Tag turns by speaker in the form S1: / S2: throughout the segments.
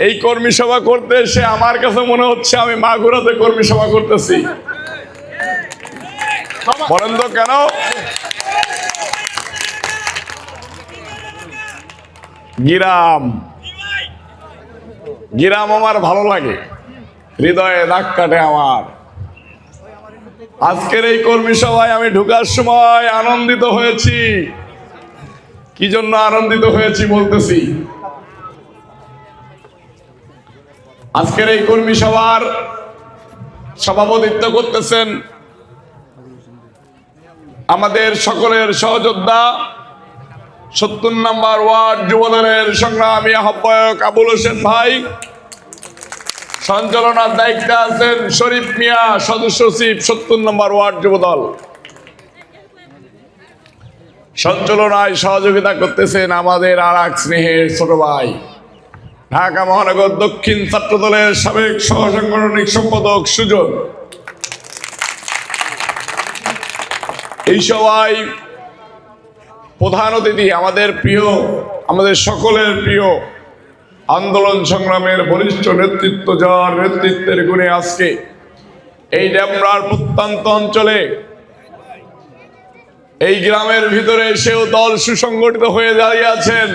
S1: এই কর্মী সভা করতে এসে আমার কাছে মনে হচ্ছে আমি মাগুরাতে কর্মী সভা করতেছি। বলেন তো কেন? গিরাম। গিরাম আমার ভালো লাগে। হৃদয়ে দাগ কাটে আমার। আজকের এই কর্মী সভায় আমি ঢুকার সময় আনন্দিত হয়েছি। কি জন্য আনন্দিত হয়েছি বলতেছি? আজকের এই কর্মী সভার সভাপতিত্ব করতেছেন আমাদের সকলের সহযোদ্ধা, সত্তর নম্বর ওয়ার্ড যুবদলের সংগ্রামী আহ্বায়ক আবুল হোসেন ভাই, সঞ্চালনার দায়িত্বে আছেন শরীফ মিয়া, সদস্য সচিব সত্তর নম্বর ওয়ার্ড যুবদল। সঞ্চালনায় সহযোগিতা করতেছেন আমাদের আর এক স্নেহের ছোট ভাই। ঢাকা মহানগর দক্ষিণ ছাত্র দলের সাবেক সহসাংগঠনিক সম্পাদক সুজন। এই সবাই প্রধান অতিথি আমাদের প্রিয়, আমাদের সকলের প্রিয় আন্দোলন সংগ্রামের বলিষ্ঠ নেতৃত্ব যার নেতৃত্বের গুণে আজকে এই ড্যামরার প্রত্যন্ত অঞ্চলে এই গ্রামের ভিতরে সেও দল সুসংগঠিত হয়ে দাঁড়িয়ে আছেন।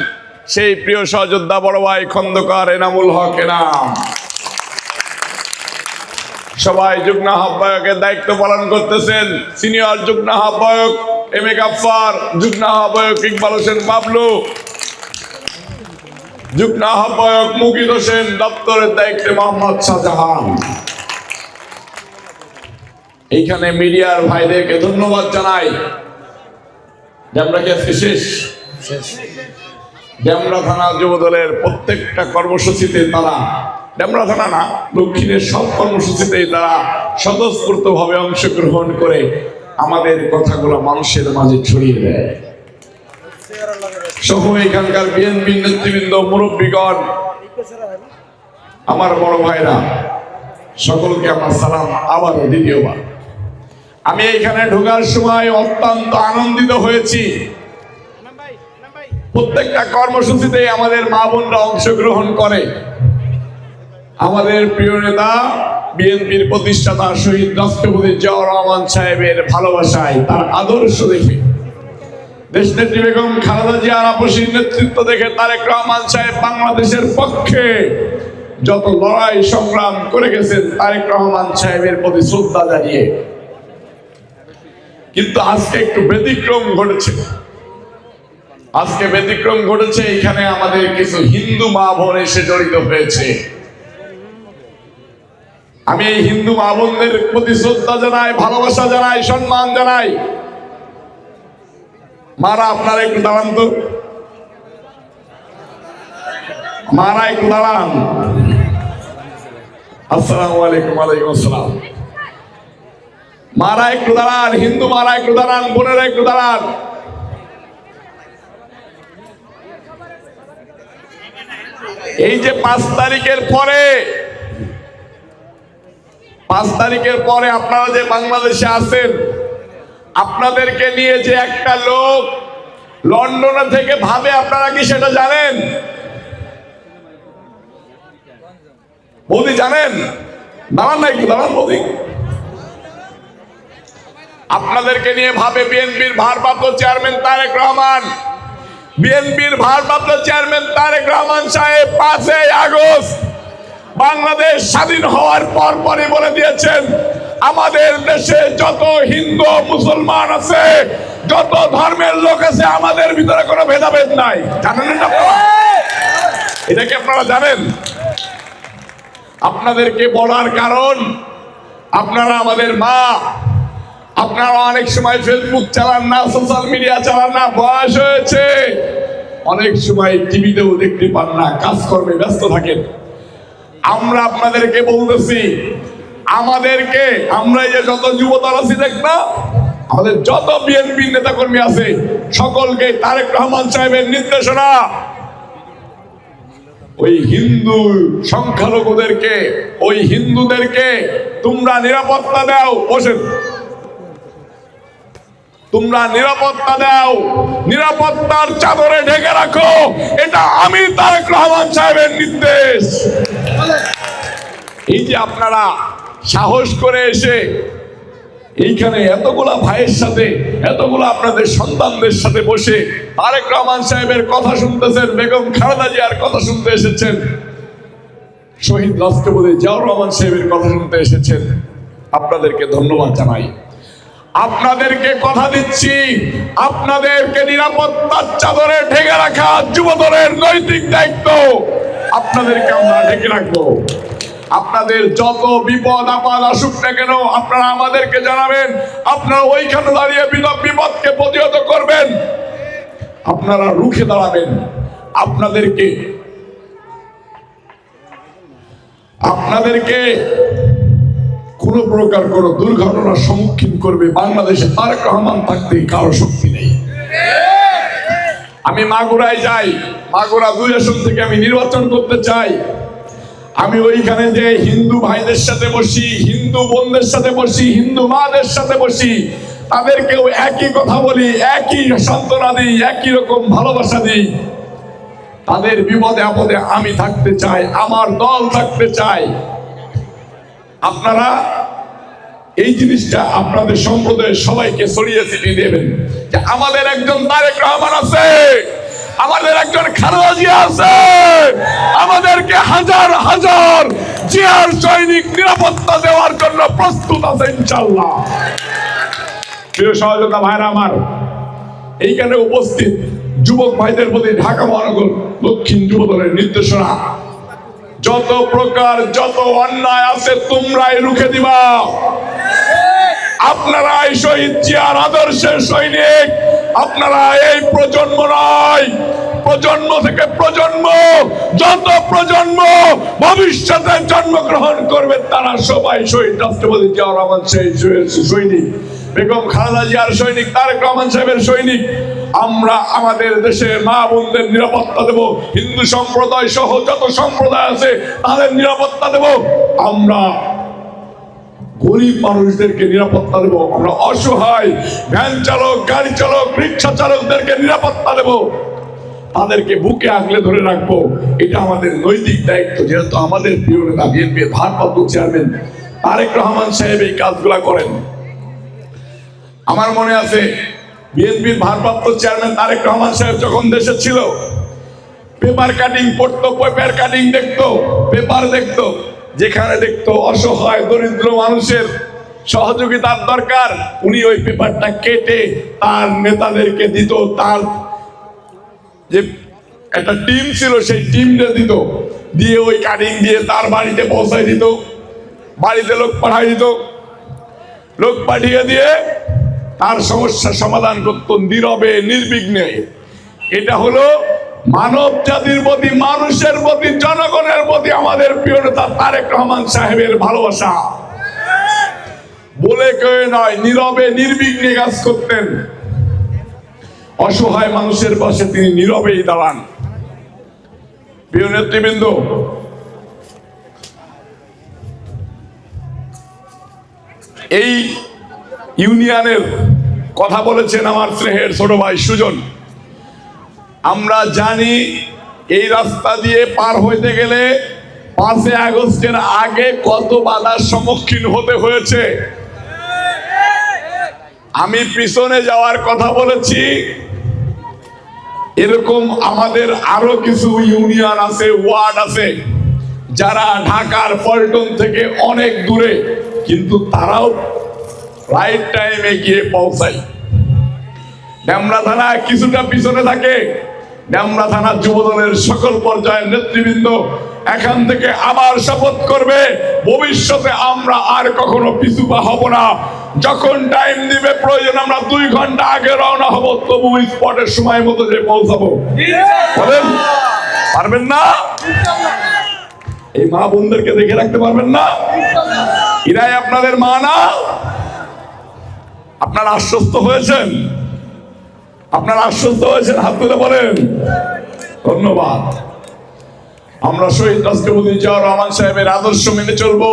S1: সেই প্রিয় সহযোদ্ধা বড় ভাই খন্দকার এনামুল হক এনাম। সবাই যুগ্ম আহ্বায়কের দায়িত্ব পালন করতেছেন। সিনিয়র যুগ্ম আহ্বায়ক এম এ গাফার যুগ্ম আহ্বায়ক ইকবাল হোসেন বাবলু। যুগ্ম আহ্বায়ক মুকিদ হোসেন, দপ্তরের দায়িত্বে মোহাম্মদ শাহজাহান। এইখানে মিডিয়ার ভাইদেরকে ধন্যবাদ জানাই। আমরা কি আজকে শেষ। ডেমরা থানা যুবদলের প্রত্যেকটা কর্মসূচিতে তারা, ডেমরা থানা না, দক্ষিণের সব কর্মসূচিতেই তারা স্বতঃস্ফূর্ত ভাবে অংশগ্রহণ করে আমাদের কথাগুলো মানুষের মাঝে ছড়িয়ে দেয়। সহ এখানকার বিএনপি নেতৃবৃন্দ, মুরব্বীগণ, আমার বড় ভাইরা, সকলকে আমার সালাম, আবারও দ্বিতীয়বার। আমি এখানে ঢোকার সময় অত্যন্ত আনন্দিত হয়েছি। প্রত্যেকটা কর্মসূচিতে আমাদের মা বোনরা অংশগ্রহণ করে। আমাদের প্রিয় নেতা, বিএনপির প্রতিষ্ঠাতা শহীদ রাষ্ট্রপতি জিয়াউর রহমান সাহেবের ভালোবাসায় তার আদর্শ দেখে। দেশনেত্রী বেগম খালেদা জিয়ার আপসীর নেতৃত্ব দেখে তারেক রহমান সাহেব বাংলাদেশের পক্ষে যত লড়াই সংগ্রাম করে গেছেন, তারেক রহমান সাহেবের প্রতি শ্রদ্ধা জানিয়ে কিন্তু আজকে একটু ব্যতিক্রম ঘটেছে। আজকে ব্যতিক্রম ঘটেছে, এখানে আমাদের কিছু হিন্দু মা বোন এসে জড়িত হয়েছে। আমি এই হিন্দু মা বোনদের প্রতি শ্রদ্ধা জানাই, ভালোবাসা জানাই, সম্মান জানাই। মারা, আপনারা একটু দাঁড়ান তো। মারা, একটু দাঁড়ান। আসসালামু আলাইকুম, ওয়ালাইকুম আসসালাম। মারা, একটু দাঁড়ান, হিন্দু মারা, একটু দাঁড়ান, বোনেরা একটু দাঁড়ান। এই যে পাঁচ তারিখের পরে, পাঁচ তারিখের পরে আপনারা যে বাংলাদেশে আছেন, আপনাদেরকে নিয়ে যে একটা লোক লন্ডনে থেকে ভাবে, আপনারা কি সেটা জানেন? বৌদি জানেন? দাঁড়ান না একটু, দাঁড়ান বৌদি আপনাদেরকে নিয়ে ভাবে বিএনপির ভারপ্রাপ্ত চেয়ারম্যান তারেক রহমান। বিএনপির ভারপ্রাপ্ত চেয়ারম্যান তারেক রহমান সাহেব পাঁচই আগস্ট বাংলাদেশ স্বাধীন হওয়ার পর পরই বলে দিয়েছেন, আমাদের দেশে যত হিন্দু মুসলমান আছে, যত ধর্মের লোক আছে, আমাদের ভিতরে কোনো ভেদাভেদ নাই জানেন? এটা কি আপনারা জানেন আপনাদেরকে বলার কারণ, আপনারা আমাদের মা আপনারা অনেক সময় ফেসবুক চালান না সোশ্যাল মিডিয়া চালান না, বয়স হয়েছে। অনেক সময় টিভিতেও দেখতে পান না, কাজকর্মে ব্যস্ত থাকেন। আমরা আপনাদেরকে বলতেছি, আমাদেরকে, আমরা যে যত যুবদল আছি, দেখ না, আমাদের যত বিএনপি নেতাকর্মী আছে, সকলকে তারেক রহমান সাহেবের নির্দেশনা। ওই হিন্দু সংখ্যালঘুদেরকে, ওই হিন্দুদেরকে তোমরা নিরাপত্তা দাও, বসেন। তোমরা নিরাপত্তা দাও। নিরাপত্তার চাদরে ঢেকে রাখো। এটা আমি তারেক রহমান সাহেবের নির্দেশ। এই যে আপনারা সাহস করে এসে এইখানে এতগুলা ভাইয়ের সাথে, এতগুলা আপনাদের সন্তানদের সাথে বসে তারেক রহমান সাহেবের কথা শুনতেছেন, বেগম খালেদা জিয়ার কথা শুনতে এসেছেন, শহীদ রাষ্ট্রপতি জিয়াউর রহমান সাহেবের কথা শুনতে এসেছেন। আপনাদেরকে ধন্যবাদ জানাই। আপনাদেরকে কথা দিচ্ছি, আপনাদেরকে নিরাপত্তার চাদরে ঢেকে রাখা যুবদলের নৈতিক দায়িত্ব। আপনাদেরকে আমরা ঢেকে রাখব। আপনাদের যত বিপদ, আপদ আসুক না কেন, আপনারা আমাদেরকে জানাবেন। আপনারা ওইখানে দাঁড়িয়ে বিপদকে প্রতিহত করবেন। আপনারা রুখে দাঁড়াবেন। আপনাদেরকে আপনাদেরকে কোন প্রকার কোন দুর্ঘটনার সম্মুখীন করবে বাংলাদেশে তারেক রহমান থাকতে কারও শক্তি নেই। আমি মাগুরায় যাই, মাগুরা দুই আসন থেকে আমি নির্বাচন করতে চাই। আমি ওইখানে যে হিন্দু ভাইদের সাথে বসি, হিন্দু বোনদের সাথে বসি, হিন্দু মাদের সাথে বসি, তাদেরকেও একই কথা বলি, একই সান্ত্বনা দিই, একই রকম ভালোবাসা দিই। তাদের বিপদে আপদে আমি থাকতে চাই, আমার দল থাকতে চাই। আপনারা এই জিনিসটা আপনাদের সম্প্রদায়ের সবাইকে ছড়িয়ে ছিটিয়ে দেবেন যে আমাদের একজন তারেক রহমান আছে, আমাদের একজন জিয়া আছে, আমাদেরকে হাজার হাজার জিয়ার সৈনিক নিরাপত্তা দেওয়ার জন্য প্রস্তুত আছে ইনশাল্লাহ প্রিয় সহযোগিতা ভাইরা আমার, এইখানে উপস্থিত যুবক ভাইদের প্রতি ঢাকা মহানগর দক্ষিণ যুব দলের নির্দেশনা। যত প্রকার যত অন্যায় আছে তোমরাই রুখে দিবা। আপনারাই শহীদ জিয়ার আদর্শের সৈনিক। আপনারা এই প্রজন্ম নয়, প্রজন্ম থেকে প্রজন্ম, যত প্রজন্ম ভবিষ্যতে জন্মগ্রহণ করবে, তারা সবাই শহীদ রাষ্ট্রপতি জিয়াউর রহমান সেই সৈনিক বেগম খালেদা জিয়ার সৈনিক, তারেক রহমান সাহেবের সৈনিক। আমরা আমাদের দেশে মা বোনদের নিরাপত্তা দেব। হিন্দু সম্প্রদায় সহ যত সম্প্রদায় আছে, তাদের নিরাপত্তা দেব। আমরা গরিব মানুষদেরকে নিরাপত্তা দেব। আমরা অসহায় ভ্যান চালক, গাড়ি চালক, রিক্সা চালকদেরকে নিরাপত্তা দেব। তাদেরকে বুকে আগলে ধরে রাখব। এটা আমাদের নৈতিক দায়িত্ব, যেহেতু আমাদের প্রিয় নেতা, বিএনপির ভারপ্রাপ্ত চেয়ারম্যান তারেক রহমান সাহেব এই কাজগুলা করেন। আমার মনে আছে বিএনপির ভারপ্রাপ্ত চেয়ারম্যান তারেক রহমান সাহেব যখন দেশে ছিল, পেপার কাটিং পড়তো, পেপার কাটিং দেখতো, পেপার দেখতো, যেখানে দেখতো অসহায়, দরিদ্র মানুষের সহযোগিতার দরকার, উনি ওই পেপারটা কেটে তার নেতাদেরকে দিত, তার যে একটা টিম ছিল সেই টিমটা দিত, দিয়ে ওই কাটিং দিয়ে তার বাড়িতে পৌঁছায় দিত, বাড়িতে লোক পাঠাই দিত, লোক পাঠিয়ে দিয়ে তার সমস্যার সমাধান করত নীরবে, নির্বিঘ্নে। এটা হলো মানব জাতির প্রতি, মানুষের প্রতি, জনগণের প্রতি আমাদের প্রিয় নেতা তারেক রহমান সাহেবের ভালোবাসা। বলে কেউ নয়, নীরবে, নির্বিঘ্নে কাজ করতেন। অসহায় মানুষের পাশে তিনি নীরবেই দাঁড়ান। প্রিয় নেতৃবৃন্দ, এই ইউনিয়নের কথা বলেছেন আমার স্নেহের ছোট ভাই সুজন। আমরা জানি এই রাস্তা দিয়ে পার হইতে গেলে পাঁচই আগস্টের আগে কত বাধার সম্মুখীন হতে হয়েছে। আমি পিছনে যাওয়ার কথা বলেছি। এরকম আমাদের আরও কিছু ইউনিয়ন আছে, ওয়ার্ড আছে, যারা ঢাকার পল্টন থেকে অনেক দূরে, কিন্তু তারাও রাইট টাইমে গিয়ে পৌঁছায় ড্যামরা থানা কিছুটা পিছনে থাকে। ড্যামরা থানা যুবদলের সকল পর্যায়ের নেতৃবৃন্দ এখান থেকে আবার শপথ করবে ভবিষ্যতে আমরা আর কখনো পিছু পা হব না। যখন টাইম দিবে প্রয়োজন আমরা দুই ঘণ্টা আগে রওনা হব তবু স্পটের সময় মতো যে পৌঁছাবো। বলেন পারবেন না? এই মা বোনদেরকে দেখে রাখতে পারবেন না? এরাই আপনাদের মা না? আপনারা আশ্বস্ত হয়েছেন? আপনারা আশ্বস্ত হয়েছেন? হাত তুলে বলেন। ধন্যবাদ। আমরা শহীদ রাষ্ট্রপতি জিয়াউর রহমান সাহেবের আদর্শ মেনে চলব।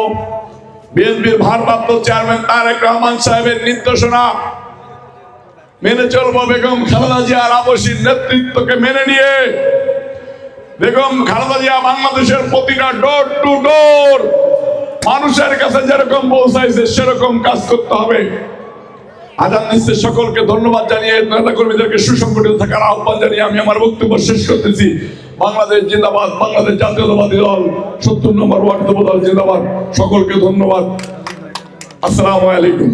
S1: বিএনপির ভারপ্রাপ্ত চেয়ারম্যান তারেক রহমান সাহেবের নির্দেশনা মেনে চলবো বেগম খালেদা জিয়ার আবসীর নেতৃত্বকে মেনে নিয়ে। বেগম খালেদা জিয়া বাংলাদেশের প্রতিটা ডোর টু ডোর মানুষের কাছে যেরকম পৌঁছাইছে, সেরকম কাজ করতে হবে। আজান নিশ্চয় সকলকে ধন্যবাদ জানিয়ে নেতা কর্মীদেরকে সুসংগঠিত থাকার আহ্বান জানিয়ে আমি আমার বক্তব্য শেষ করতেছি। বাংলাদেশ জিন্দাবাদ, বাংলাদেশ জাতীয়তাবাদী দল, সত্তর নম্বর ওয়ার্ড জিন্দাবাদ। সকলকে ধন্যবাদ। আসসালামু আলাইকুম।